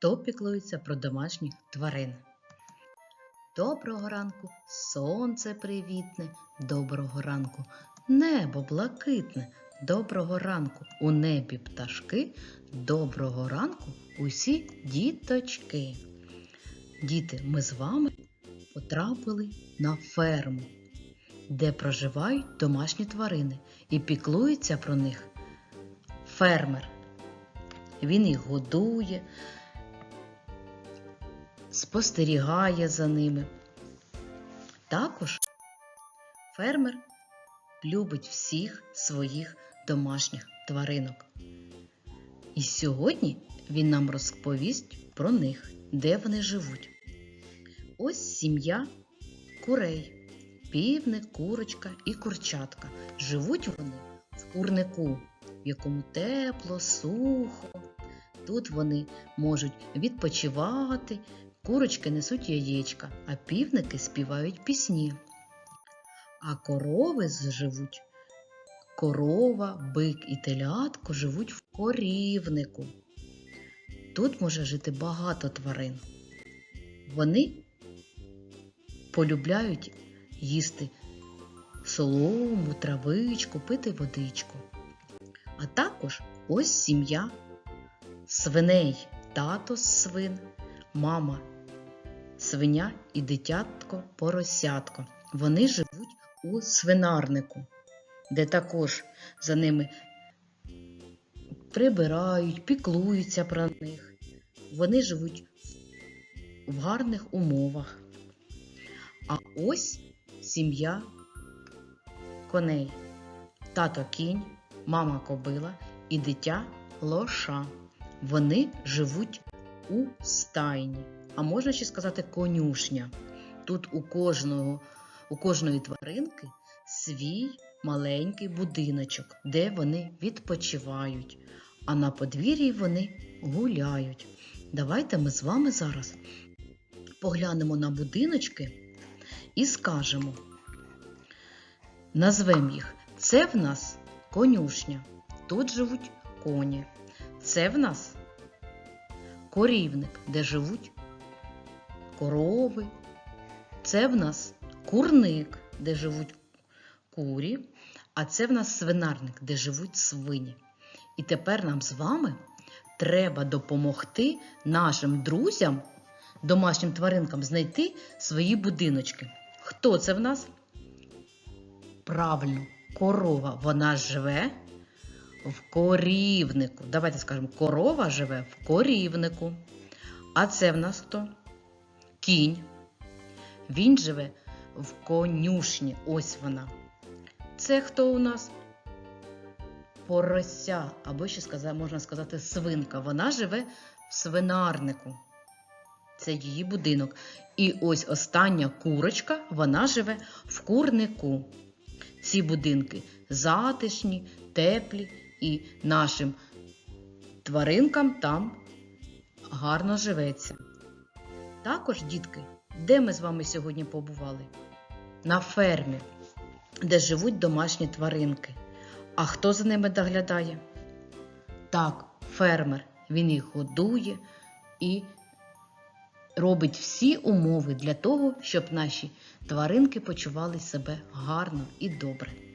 хто піклується про домашніх тварин. Доброго ранку, сонце привітне, доброго ранку, небо блакитне, доброго ранку, у небі пташки, доброго ранку усі діточки. Діти, ми з вами потрапили на ферму, де проживають домашні тварини і піклується про них фермер. Він їх годує, спостерігає за ними. Також фермер любить всіх своїх домашніх тваринок. І сьогодні він нам розповість про них, де вони живуть. Ось сім'я курей, півник, курочка і курчатка. Живуть вони в курнику, в якому тепло, сухо. Тут вони можуть відпочивати, курочки несуть яєчка, а півники співають пісні. А корови живуть. Корова, бик і телятко живуть в корівнику. Тут може жити багато тварин. Вони полюбляють їсти солому, травичку, пити водичку. А також ось сім'я свиней, тато з свин, мама свиня і дитятко поросятко. Вони живуть у свинарнику, де також за ними прибирають, піклуються про них. Вони живуть в гарних умовах. А ось сім'я коней. Тато кінь, мама кобила і дитя лоша. Вони живуть у стайні, а можна ще сказати конюшня. Тут у кожного, у кожної тваринки свій маленький будиночок, де вони відпочивають, а на подвір'ї вони гуляють. Давайте ми з вами зараз поглянемо на будиночки і скажемо, назвемо їх. Це в нас конюшня. Тут живуть коні. Це в нас корівник, де живуть корови. Це в нас курник, де живуть курі, а це в нас свинарник, де живуть свині. І тепер нам з вами треба допомогти нашим друзям, домашнім тваринкам, знайти свої будиночки. Хто це в нас? Правильно, корова. Вона живе в корівнику. Давайте скажемо, корова живе в корівнику. А це в нас хто? Кінь. Він живе в конюшні. Ось вона. Це хто у нас? Порося, або ще сказати, можна сказати, свинка. Вона живе в свинарнику. Це її будинок. І ось остання курочка, вона живе в курнику. Ці будинки затишні, теплі і нашим тваринкам там гарно живеться. Також, дітки, де ми з вами сьогодні побували? На фермі, де живуть домашні тваринки. А хто за ними доглядає? Так, фермер. Він їх годує і робить всі умови для того, щоб наші тваринки почували себе гарно і добре.